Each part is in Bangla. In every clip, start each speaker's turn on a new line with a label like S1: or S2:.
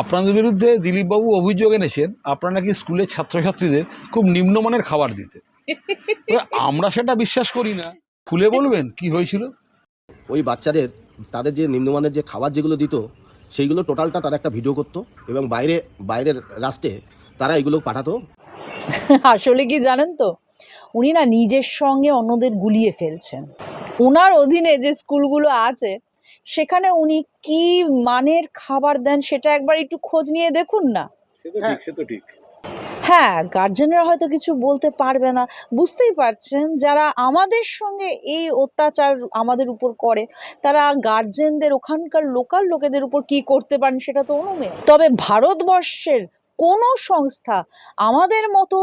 S1: আপনাদের বিরুদ্ধে দিলীপবাবু অভিযোগ এনেছেন আপনারা নাকি স্কুলের ছাত্রছাত্রীদের খুব নিম্নমানের খাবার দিতে। আমরা সেটা বিশ্বাস করি না। খুলে বলবেন কি হয়েছিল?
S2: ওই বাচ্চাদের তাদের যে নিম্নমানের যে খাবার যেগুলো দিত সেইগুলো টোটালটা তারা একটা ভিডিও করতো এবং বাইরে বাইরের রাষ্ট্রে তারা এগুলো পাঠাতো।
S3: আসলে কি জানেন তো? উনি না নিজের সঙ্গে অন্যদের গুলিয়ে ফেলছেন। ওনার অধীনে যে স্কুলগুলো আছে সেখানে উনি কি মানের খাবার দেন সেটা একবার একটু খোঁজ নিয়ে দেখুন না?
S1: সে তো ঠিক সে তো ঠিক।
S3: হ্যাঁ গার্জেনরা হয়তো কিছু বলতে পারবে না। বুঝতেই পারছেন যারা আমাদের সঙ্গে এই অত্যাচার আমাদের উপর করে তারা গার্জেনদের ওখানকার লোকাল লোকেদের উপর কি করতে পারেন সেটা তো অনুমেয়। তবে ভারতবর্ষের কোনো সংস্থা আমাদের মতো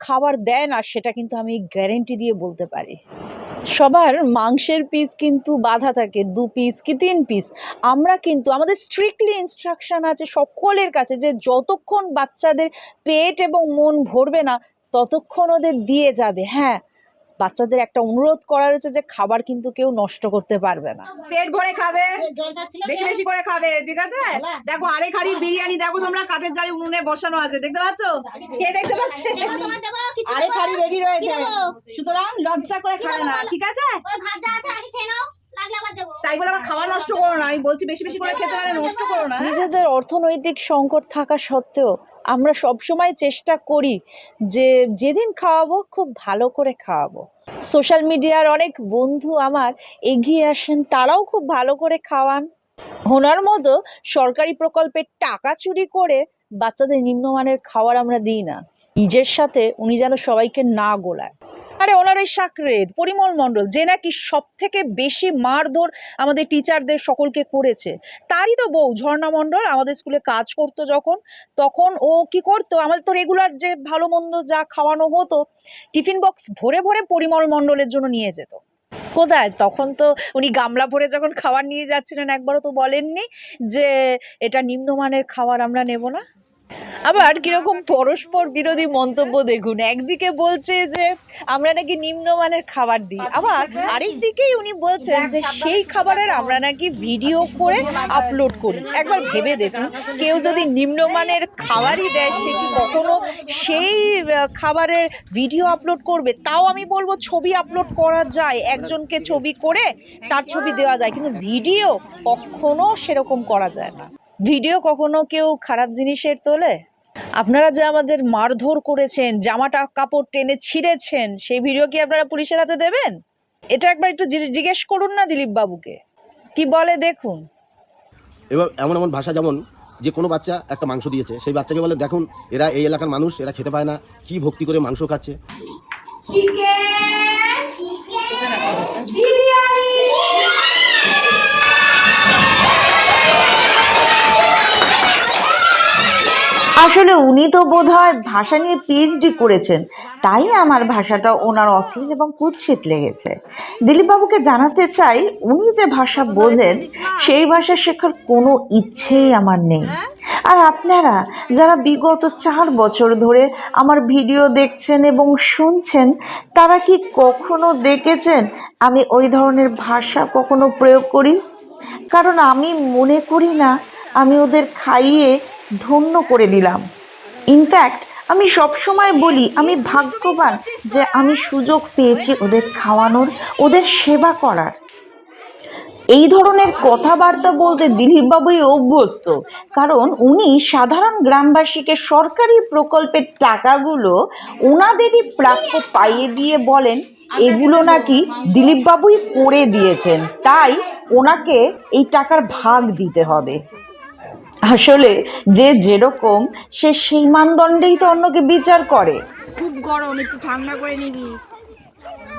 S3: খাবার দেয় না সেটা কিন্তু আমি গ্যারেন্টি দিয়ে বলতে পারি। সবার মাংসের পিস কিন্তু বাধা থাকে, দু পিস কি তিন পিস আমরা কিন্তু, আমাদের স্ট্রিক্টলি ইনস্ট্রাকশান আছে সকলের কাছে যে যতক্ষণ বাচ্চাদের পেট এবং মন ভরবে না, ততক্ষণ ওদের দিয়ে যাবে। হ্যাঁ বাচ্চাদের একটা অনুরোধ করা রয়েছে যে খাবার কিন্তু কেউ নষ্ট করতে পারবে না।
S4: পেট ভরে খাবে বেশি বেশি করে খাবে ঠিক আছে? দেখো আরেক হাড়ি বিরিয়ানি দেখো তোমরা কাঠের জালি উনুনে বসানো আছে দেখতে পাচ্ছ? কে দেখতে পাচ্ছে? আরেক হাড়ি রেডি রয়েছে। সুতরাং লজ্জা করে খাবে না ঠিক আছে? তাই বলে আবার খাওয়া নষ্ট করো না আমি বলছি বেশি বেশি করে খেতে পারে নষ্ট করো না?
S3: নিজেদের অর্থনৈতিক সংকট থাকা সত্ত্বেও আমরা সব সময় চেষ্টা করি যে যেদিন খাওয়াবো, খুব ভালো করে খাওয়াবো। সোশ্যাল মিডিয়ার অনেক বন্ধু আমার এগিয়ে আসেন, তারাও খুব ভালো করে খাওয়ান। ওনার মতো সরকারি প্রকল্পের টাকা চুরি করে বাচ্চাদের নিম্নমানের খাওয়ার আমরা দিই না। নিজের সাথে উনি যেন সবাইকে না গোলায়। আরে ওনার ওই সাকরেদ, পরিমল মণ্ডল, যে নাকি সব থেকে বেশি মারধর আমাদের টিচারদের সকলকে করেছে। তারই তো বউ, ঝর্ণা মণ্ডল, আমাদের স্কুলে কাজ করতো যখন, তখন ও কি করতো? আমাদের তো রেগুলার যে ভালো মন্দ যা খাওয়ানো হতো, টিফিন বক্স ভরে ভরে পরিমল মণ্ডলের জন্য নিয়ে যেত। কোথায়? তখন তো উনি গামলা ভরে যখন খাবার নিয়ে যাচ্ছিলেন, একবারও তো বলেননি যে এটা নিম্নমানের খাবার, আমরা নেব না। আবার কীরকম পরস্পর বিরোধী মন্তব্য দেখুন একদিকে বলছে যে আমরা নাকি নিম্নমানের খাবার দিই আবার আরেক দিকেই উনি বলছেন যে সেই খাবারের আমরা নাকি ভিডিও করে আপলোড করি। একবার ভেবে দেখুন কেউ যদি নিম্নমানের খাবারই দেয় সে কি কখনো সেই খাবারের ভিডিও আপলোড করবে? তাও আমি বলব ছবি আপলোড করা যায় একজনকে ছবি করে তার ছবি দেওয়া যায় কিন্তু ভিডিও কখনো সেরকম করা যায় না। ভিডিও কখনো কেউ খারাপ জিনিসের তোলে? আপনারা যে আমাদের মারধর করেছেন জামাটা কাপড় টেনে ছিঁড়েছেন সেই ভিডিও কি আপনারা পুলিশের হাতে দেবেন? এটা একবার একটু জিজ্ঞেস করুন না দিলীপ বাবুকে কি বলে দেখুন।
S2: এবং এমন এমন ভাষা যেমন যে কোনো বাচ্চা একটা মাংস দিয়েছে সেই বাচ্চাকে বলে দেখুন এরা এই এলাকার মানুষ এরা খেতে পায় না কি ভক্তি করে মাংস খাচ্ছে।
S5: আসলে উনি তো বোধহয় ভাষা নিয়ে পিএইচডি করেছেন। তাই আমার ভাষাটা ওনার অশ্লীল এবং কুৎসিত লেগেছে। দিলীপবাবুকে জানাতে চাই উনি যে ভাষা বোঝেন সেই ভাষা শেখার কোনো ইচ্ছেই আমার নেই। আর আপনারা যারা বিগত চার বছর ধরে আমার ভিডিও দেখছেন এবং শুনছেন তারা কি কখনো দেখেছেন আমি ওই ধরনের ভাষা কখনো প্রয়োগ করি? কারণ আমি মনে করি না আমি ওদের খাইয়ে ধন্য করে দিলাম। ইনফ্যাক্ট আমি সবসময় বলি, আমি ভাগ্যবান যে আমি সুযোগ পেয়েছি ওদের খাওয়ানোর, ওদের সেবা করার। এই ধরনের কথাবার্তা বলতে দিলীপবাবুই অভ্যস্ত, কারণ উনি সাধারণ গ্রামবাসীকে সরকারি প্রকল্পের টাকাগুলো ওনাদেরই প্রাপ্য পাইয়ে দিয়ে বলেন, এগুলো নাকি দিলীপবাবুই করে দিয়েছেন, তাই ওনাকে এই টাকার ভাগ দিতে হবে। আসলে যে যেরকম সে সেই মানদণ্ডেই তো অন্যকে বিচার করে।
S4: খুব গরম একটু ঠান্ডা করে নিবি।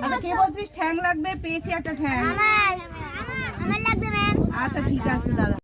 S4: আচ্ছা কে বলছিস? ঠ্যাং লাগবে? পেয়েছি একটা ঠ্যাং।
S6: আমার আমার লাগবে ম্যাম
S4: আচ্ছা ঠিক আছে দাদা